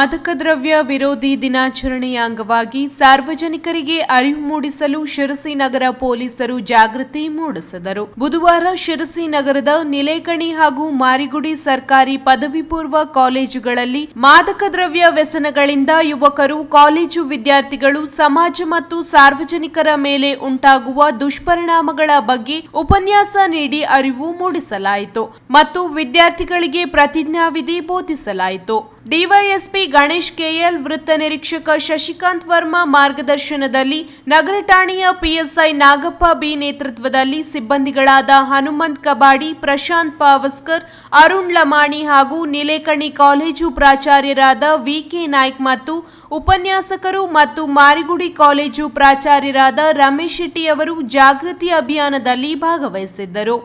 ಮಾದಕ ದ್ರವ್ಯ ವಿರೋಧಿ ದಿನಾಚರಣೆಯ ಅಂಗವಾಗಿ ಸಾರ್ವಜನಿಕರಿಗೆ ಅರಿವು ಮೂಡಿಸಲು ಶಿರಸಿ ನಗರ ಪೊಲೀಸರು ಜಾಗೃತಿ ಮೂಡಿಸಿದರು. ಬುಧವಾರ ಶಿರಸಿ ನಗರದ ನಿಲೇಕಣಿ ಹಾಗೂ ಮಾರಿಗುಡಿ ಸರ್ಕಾರಿ ಪದವಿ ಪೂರ್ವ ಕಾಲೇಜುಗಳಲ್ಲಿ ಮಾದಕ ದ್ರವ್ಯ ವ್ಯಸನಗಳಿಂದ ಯುವಕರು, ಕಾಲೇಜು ವಿದ್ಯಾರ್ಥಿಗಳು, ಸಮಾಜ ಮತ್ತು ಸಾರ್ವಜನಿಕರ ಮೇಲೆ ಉಂಟಾಗುವ ದುಷ್ಪರಿಣಾಮಗಳ ಬಗ್ಗೆ ಉಪನ್ಯಾಸ ನೀಡಿ ಅರಿವು ಮೂಡಿಸಲಾಯಿತು ಮತ್ತು ವಿದ್ಯಾರ್ಥಿಗಳಿಗೆ ಪ್ರತಿಜ್ಞಾವಿಧಿ ಬೋಧಿಸಲಾಯಿತು. ಡಿವೈಎಸ್ಪಿ ಗಣೇಶ್ ಕೆಎಲ್, ವೃತ್ತ ನಿರೀಕ್ಷಕ ಶಶಿಕಾಂತ್ ವರ್ಮಾ ಮಾರ್ಗದರ್ಶನದಲ್ಲಿ ನಗರ ಠಾಣೆಯ ಪಿಎಸ್ಐ ನಾಗಪ್ಪ ಬಿ ನೇತೃತ್ವದಲ್ಲಿ ಸಿಬ್ಬಂದಿಗಳಾದ ಹನುಮಂತ್ ಕಬಾಡಿ, ಪ್ರಶಾಂತ್ ಪಾವಸ್ಕರ್, ಅರುಣ್ ಲಮಾಣಿ ಹಾಗೂ ನಿಲೇಕಣಿ ಕಾಲೇಜು ಪ್ರಾಚಾರ್ಯರಾದ ವಿಕೆ ನಾಯ್ಕ್ ಮತ್ತು ಉಪನ್ಯಾಸಕರು ಮತ್ತು ಮಾರಿಗುಡಿ ಕಾಲೇಜು ಪ್ರಾಚಾರ್ಯರಾದ ರಮೇಶ್ ಶೆಟ್ಟಿ ಅವರು ಜಾಗೃತಿ ಅಭಿಯಾನದಲ್ಲಿ ಭಾಗವಹಿಸಿದ್ದರು.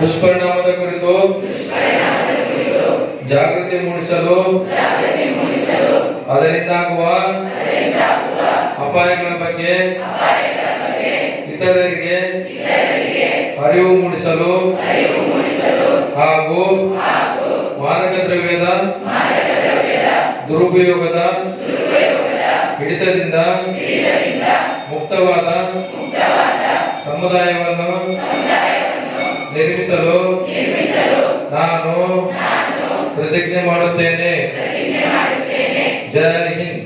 ದುಷ್ಪರಿಣಾಮದ ಕುರಿತು ಅದರಿಂದಾಗುವ ಅಪಾಯಗಳ ಬಗ್ಗೆ ಇತರರಿಗೆ ಅರಿವು ಮೂಡಿಸಲು ಹಾಗೂ ಮಾದಕ ದ್ರವ್ಯದ ದುರುಪಯೋಗದ ಹಿಡಿತದಿಂದ ಮುಕ್ತವಾದ ಸಮುದಾಯವನ್ನು ನಿರ್ಮಿಸಲು ನಾನು ಪ್ರತಿಜ್ಞೆ ಮಾಡುತ್ತೇನೆ. ಜೈ ಹಿಂದ್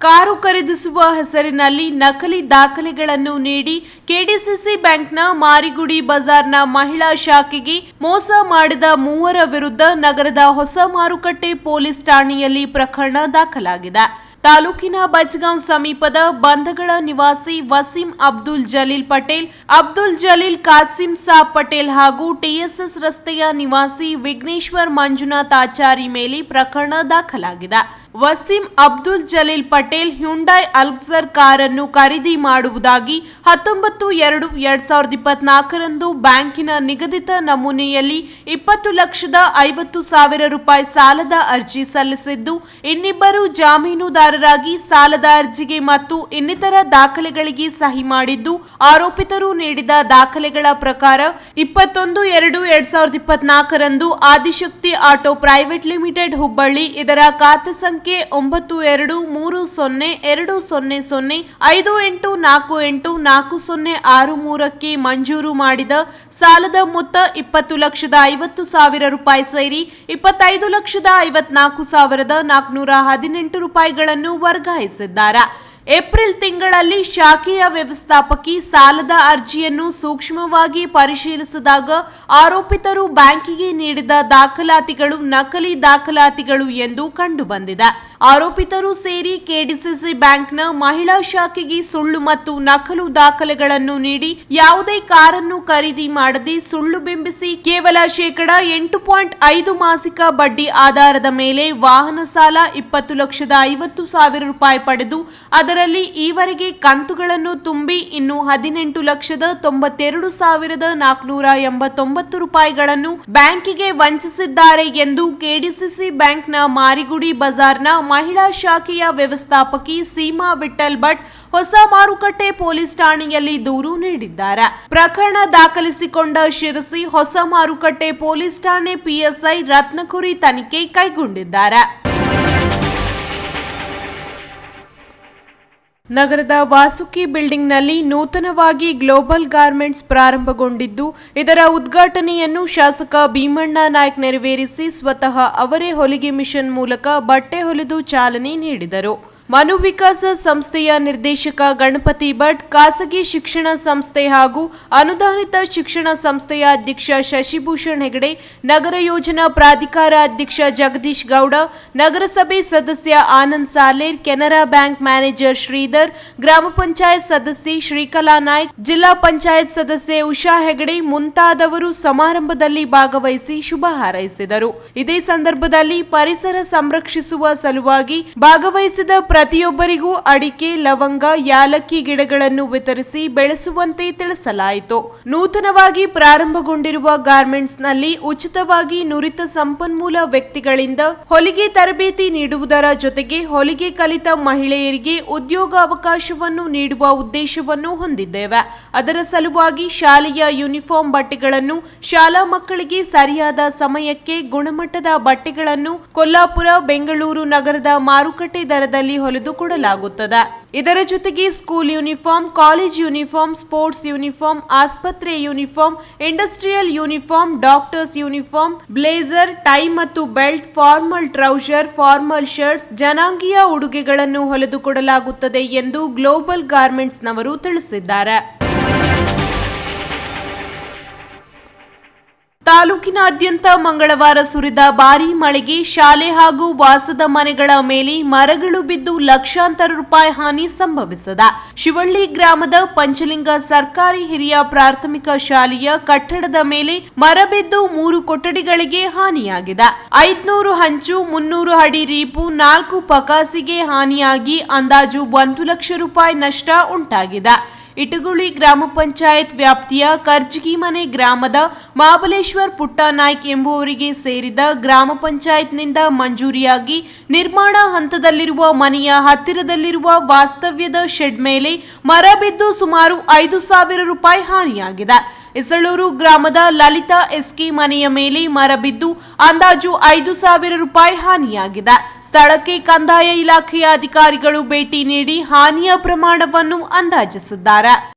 ಕಾರು ಖರೀದಿಸುವ ಹೆಸರಿನಲ್ಲಿ ನಕಲಿ ದಾಖಲೆಗಳನ್ನು ನೀಡಿ ಕೆಡಿಸಿಸಿ ಬ್ಯಾಂಕ್ನ ಮಾರಿಗುಡಿ ಬಜಾರ್ನ ಮಹಿಳಾ ಶಾಖೆಗೆ ಮೋಸ ಮಾಡಿದ ಮೂವರ ವಿರುದ್ಧ ನಗರದ ಹೊಸ ಮಾರುಕಟ್ಟೆ ಪೊಲೀಸ್ ಠಾಣೆಯಲ್ಲಿ ಪ್ರಕರಣ ದಾಖಲಾಗಿದೆ. ತಾಲೂಕಿನ ಬಜ್ಗಾಂವ್ ಸಮೀಪದ ಬಂಧಗಳ ನಿವಾಸಿ ವಸೀಂ ಅಬ್ದುಲ್ ಜಲೀಲ್ ಪಟೇಲ್, ಅಬ್ದುಲ್ ಜಲೀಲ್ ಕಾಸಿಂ ಸಾಬ್ ಪಟೇಲ್ ಹಾಗೂ ಟಿಎಸ್ಎಸ್ ರಸ್ತೆಯ ನಿವಾಸಿ ವಿಘ್ನೇಶ್ವರ್ ಮಂಜುನಾಥ್ ಆಚಾರಿ ಮೇಲೆ ಪ್ರಕರಣ ದಾಖಲಾಗಿದೆ. ವಸೀಂ ಅಬ್ದುಲ್ ಜಲೀಲ್ ಪಟೇಲ್ ಹ್ಯುಂಡೈ ಅಲ್ಕ್ಸರ್ ಕಾರನ್ನು ಖರೀದಿ ಮಾಡುವುದಾಗಿ ಹತ್ತೊಂಬತ್ತು ಎರಡು ಎರಡ್ ಸಾವಿರದ ಇಪ್ಪತ್ನಾಲ್ಕರಂದು ಬ್ಯಾಂಕಿನ ನಿಗದಿತ ನಮೂನೆಯಲ್ಲಿ ಇಪ್ಪತ್ತು ಲಕ್ಷದ ಐವತ್ತು ಸಾವಿರ ರೂಪಾಯಿ ಸಾಲದ ಅರ್ಜಿ ಸಲ್ಲಿಸಿದ್ದು, ಇನ್ನಿಬ್ಬರು ಜಾಮೀನುದಾರರಾಗಿ ಸಾಲದ ಅರ್ಜಿಗೆ ಮತ್ತು ಇನ್ನಿತರ ದಾಖಲೆಗಳಿಗೆ ಸಹಿ ಮಾಡಿದ್ದು, ಆರೋಪಿತರು ನೀಡಿದ ದಾಖಲೆಗಳ ಪ್ರಕಾರ ಇಪ್ಪತ್ತೊಂದು ಎರಡು ಎರಡ್ ಸಾವಿರದ ಇಪ್ಪತ್ನಾಲ್ಕರಂದು Adishakti auto private limited Hubballi ಇದರ ಖಾತೆ ಸಂಖ್ಯೆ ಒಂಬತ್ತು, ಎರಡು, ಮೂರು, ಸೊನ್ನೆ, ಎರಡು, ಸೊನ್ನೆ ಸೊನ್ನೆ, ಐದು, ಎಂಟು, ನಾಲ್ಕು ಎಂಟು, ನಾಲ್ಕು, ಸೊನ್ನೆ, ಆರು, ಮೂರಕ್ಕೆ ಮಂಜೂರು ಮಾಡಿದ ಸಾಲದ ಮೊತ್ತ ಇಪ್ಪತ್ತು ಲಕ್ಷದ ಐವತ್ತು ಸಾವಿರ ರೂಪಾಯಿ ಸೇರಿ ಇಪ್ಪತ್ತೈದು ಲಕ್ಷದ ಐವತ್ನಾಲ್ಕು ಸಾವಿರದ ನಾಲ್ಕುನೂರ ಹದಿನೆಂಟು ರೂಪಾಯಿಗಳನ್ನು ವರ್ಗಾಯಿಸಿದ್ದಾರೆ. ಏಪ್ರಿಲ್ ತಿಂಗಳಲ್ಲಿ ಶಾಖೆಯ ವ್ಯವಸ್ಥಾಪಕಿ ಸಾಲದ ಅರ್ಜಿಯನ್ನು ಸೂಕ್ಷ್ಮವಾಗಿ ಪರಿಶೀಲಿಸಿದಾಗ ಆರೋಪಿತರು ಬ್ಯಾಂಕಿಗೆ ನೀಡಿದ ದಾಖಲಾತಿಗಳು ನಕಲಿ ದಾಖಲಾತಿಗಳು ಎಂದು ಕಂಡುಬಂದಿದೆ. ಆರೋಪಿತರು ಸೇರಿ ಕೆಡಿಸಿಸಿ ಬ್ಯಾಂಕ್ನ ಮಹಿಳಾ ಶಾಖೆಗೆ ಸುಳ್ಳು ಮತ್ತು ನಕಲು ದಾಖಲೆಗಳನ್ನು ನೀಡಿ ಯಾವುದೇ ಕಾರನ್ನು ಖರೀದಿ ಮಾಡದೆ ಸುಳ್ಳು ಬಿಂಬಿಸಿ ಕೇವಲ ಶೇಕಡ ಎಂಟು ಪಾಯಿಂಟ್ ಐದು ಮಾಸಿಕ ಬಡ್ಡಿ ಆಧಾರದ ಮೇಲೆ ವಾಹನ ಸಾಲ ಇಪ್ಪತ್ತು ಲಕ್ಷದ ಐವತ್ತು ಸಾವಿರ ರೂಪಾಯಿ ಪಡೆದು ಅದರಲ್ಲಿ ಈವರೆಗೆ ಕಂತುಗಳನ್ನು ತುಂಬಿ ಇನ್ನು ಹದಿನೆಂಟು ಲಕ್ಷದ ತೊಂಬತ್ತೆರಡು ಸಾವಿರದ ನಾಲ್ಕುನೂರ ಎಂಬತ್ತೊಂಬತ್ತು ರೂಪಾಯಿಗಳನ್ನು ಬ್ಯಾಂಕಿಗೆ ವಂಚಿಸಿದ್ದಾರೆ ಎಂದು ಕೆಡಿಸಿಸಿ ಬ್ಯಾಂಕ್ನ ಮಾರಿಗುಡಿ ಬಜಾರ್ನ ಮಹಿಳಾ ಶಾಖೆಯ ವ್ಯವಸ್ಥಾಪಕಿ ಸೀಮಾ ವಿಠಲ್ ಭಟ್ ಹೊಸ ಮಾರುಕಟ್ಟೆ ಪೊಲೀಸ್ ಠಾಣೆಯಲ್ಲಿ ದೂರು ನೀಡಿದ್ದಾರೆ. ಪ್ರಕರಣ ದಾಖಲಿಸಿಕೊಂಡ ಶಿರಸಿ ಹೊಸ ಮಾರುಕಟ್ಟೆ ಪೊಲೀಸ್ ಠಾಣೆ ಪಿಎಸ್ಐ ರತ್ನಕುರಿ ತನಿಖೆ ಕೈಗೊಂಡಿದ್ದಾರೆ. ನಗರದ ವಾಸುಕಿ ಬಿಲ್ಡಿಂಗ್ನಲ್ಲಿ ನೂತನವಾಗಿ ಗ್ಲೋಬಲ್ ಗಾರ್ಮೆಂಟ್ಸ್ ಪ್ರಾರಂಭಗೊಂಡಿದ್ದು, ಇದರ ಉದ್ಘಾಟನೆಯನ್ನು ಶಾಸಕ ಭೀಮಣ್ಣ ನಾಯ್ಕ್ ನೆರವೇರಿಸಿ ಸ್ವತಃ ಅವರೇ ಹೊಲಿಗೆ ಮಿಷನ್ ಮೂಲಕ ಬಟ್ಟೆ ಹೊಲಿದು ಚಾಲನೆ ನೀಡಿದರು. ಮನು ವಿಕಾಸ ಸಂಸ್ಥೆಯ ನಿರ್ದೇಶಕ ಗಣಪತಿ ಭಟ್, ಖಾಸಗಿ ಶಿಕ್ಷಣ ಸಂಸ್ಥೆ ಹಾಗೂ ಅನುದಾನಿತ ಶಿಕ್ಷಣ ಸಂಸ್ಥೆಯ ಅಧ್ಯಕ್ಷ ಶಶಿಭೂಷಣ್ ಹೆಗಡೆ, ನಗರ ಯೋಜನಾ ಪ್ರಾಧಿಕಾರ ಅಧ್ಯಕ್ಷ ಜಗದೀಶ್ ಗೌಡ, ನಗರಸಭೆ ಸದಸ್ಯ ಆನಂದ್ ಸಾಲೇರ್, ಕೆನರಾ ಬ್ಯಾಂಕ್ ಮ್ಯಾನೇಜರ್ ಶ್ರೀಧರ್, ಗ್ರಾಮ ಪಂಚಾಯತ್ ಸದಸ್ಯೆ ಶ್ರೀಕಲಾ ನಾಯ್ಕ್, ಜಿಲ್ಲಾ ಪಂಚಾಯತ್ ಸದಸ್ಯೆ ಉಷಾ ಹೆಗಡೆ ಮುಂತಾದವರು ಸಮಾರಂಭದಲ್ಲಿ ಭಾಗವಹಿಸಿ ಶುಭ ಹಾರೈಸಿದರು. ಇದೇ ಸಂದರ್ಭದಲ್ಲಿ ಪರಿಸರ ಸಂರಕ್ಷಿಸುವ ಸಲುವಾಗಿ ಭಾಗವಹಿಸಿದ ಪ್ರತಿಯೊಬ್ಬರಿಗೂ ಅಡಿಕೆ, ಲವಂಗ, ಯಾಲಕ್ಕಿ ಗಿಡಗಳನ್ನು ವಿತರಿಸಿ ಬೆಳೆಸುವಂತೆ ತಿಳಿಸಲಾಯಿತು. ನೂತನವಾಗಿ ಪ್ರಾರಂಭಗೊಂಡಿರುವ ಗಾರ್ಮೆಂಟ್ಸ್ನಲ್ಲಿ ಉಚಿತವಾಗಿ ನುರಿತ ಸಂಪನ್ಮೂಲ ವ್ಯಕ್ತಿಗಳಿಂದ ಹೊಲಿಗೆ ತರಬೇತಿ ನೀಡುವುದರ ಜೊತೆಗೆ ಹೊಲಿಗೆ ಕಲಿತ ಮಹಿಳೆಯರಿಗೆ ಉದ್ಯೋಗ ಅವಕಾಶವನ್ನು ನೀಡುವ ಉದ್ದೇಶವನ್ನು ಹೊಂದಿದ್ದೇವೆ. ಅದರ ಸಲುವಾಗಿ ಶಾಲೆಯ ಯೂನಿಫಾರ್ಮ್ ಬಟ್ಟೆಗಳನ್ನು ಶಾಲಾ ಮಕ್ಕಳಿಗೆ ಸರಿಯಾದ ಸಮಯಕ್ಕೆ ಗುಣಮಟ್ಟದ ಬಟ್ಟೆಗಳನ್ನು ಕೊಲ್ಲಾಪುರ, ಬೆಂಗಳೂರು ನಗರದ ಮಾರುಕಟ್ಟೆ ದರದಲ್ಲಿ ಹೊಲಿದು ಕೊಡಲಾಗುತ್ತದೆ. ಇದರ ಜೊತೆಗೆ school uniform, college uniform, sports uniform, ಆಸ್ಪತ್ರೆ uniform, industrial uniform, doctors uniform, blazer, tie ಮತ್ತು belt, formal trouser, formal shirts, ಜನಾಂಗೀಯ ಉಡುಗೆಗಳನ್ನು ಹೊಲಿದು ಕೊಡಲಾಗುತ್ತದೆ ಎಂದು ಗ್ಲೋಬಲ್ ಗಾರ್ಮೆಂಟ್ಸ್ನವರು ತಿಳಿಸಿದ್ದಾರೆ. ತಾಲೂಕಿನಾದ್ಯಂತ ಮಂಗಳವಾರ ಸುರಿದ ಭಾರೀ ಮಳೆಗೆ ಶಾಲೆ ಹಾಗೂ ವಾಸದ ಮನೆಗಳ ಮೇಲೆ ಮರಗಳು ಬಿದ್ದು ಲಕ್ಷಾಂತರ ರೂಪಾಯಿ ಹಾನಿ ಸಂಭವಿಸದ. ಶಿವಳ್ಳಿ ಗ್ರಾಮದ ಪಂಚಲಿಂಗ ಸರ್ಕಾರಿ ಹಿರಿಯ ಪ್ರಾಥಮಿಕ ಶಾಲೆಯ ಕಟ್ಟಡದ ಮೇಲೆ ಮರ ಬಿದ್ದು ಮೂರು ಕೊಠಡಿಗಳಿಗೆ ಹಾನಿಯಾಗಿದೆ. ಐದ್ನೂರು ಹಂಚು, ಮುನ್ನೂರು ಅಡಿ ರೀಪು, ನಾಲ್ಕು ಪಕಾಸಿಗೆ ಹಾನಿಯಾಗಿ ಅಂದಾಜು ಒಂದು ಲಕ್ಷ ರೂಪಾಯಿ ನಷ್ಟ ಉಂಟಾಗಿದೆ. ಇಟಗುಳಿ ಗ್ರಾಮ ಪಂಚಾಯತ್ ವ್ಯಾಪ್ತಿಯ ಕರ್ಜಗಿ ಮನೆ ಗ್ರಾಮದ ಮಹಾಬಲೇಶ್ವರ್ ಪುಟ್ಟನಾಯ್ಕ್ ಎಂಬುವರಿಗೆ ಸೇರಿದ ಗ್ರಾಮ ಪಂಚಾಯತ್ನಿಂದ ಮಂಜೂರಿಯಾಗಿ ನಿರ್ಮಾಣ ಹಂತದಲ್ಲಿರುವ ಮನೆಯ ಹತ್ತಿರದಲ್ಲಿರುವ ವಾಸ್ತವ್ಯದ ಶೆಡ್ ಮೇಲೆ ಮರ ಬಿದ್ದು ಸುಮಾರು ಐದು ಸಾವಿರ ರೂಪಾಯಿ ಹಾನಿಯಾಗಿದೆ. ಇಸಳೂರು ಗ್ರಾಮದ ಲಲಿತಾ ಎಸ್ಕಿ ಮನೆಯ ಮೇಲೆ ಮರ ಬಿದ್ದು ಅಂದಾಜು ಐದು ಸಾವಿರ ರೂಪಾಯಿ ಹಾನಿಯಾಗಿದೆ. ಸ್ಥಳಕ್ಕೆ ಕಂದಾಯ ಇಲಾಖೆಯ ಅಧಿಕಾರಿಗಳು ಭೇಟಿ ನೀಡಿ ಹಾನಿಯ ಪ್ರಮಾಣವನ್ನು ಅಂದಾಜಿಸಿದ್ದಾರೆ.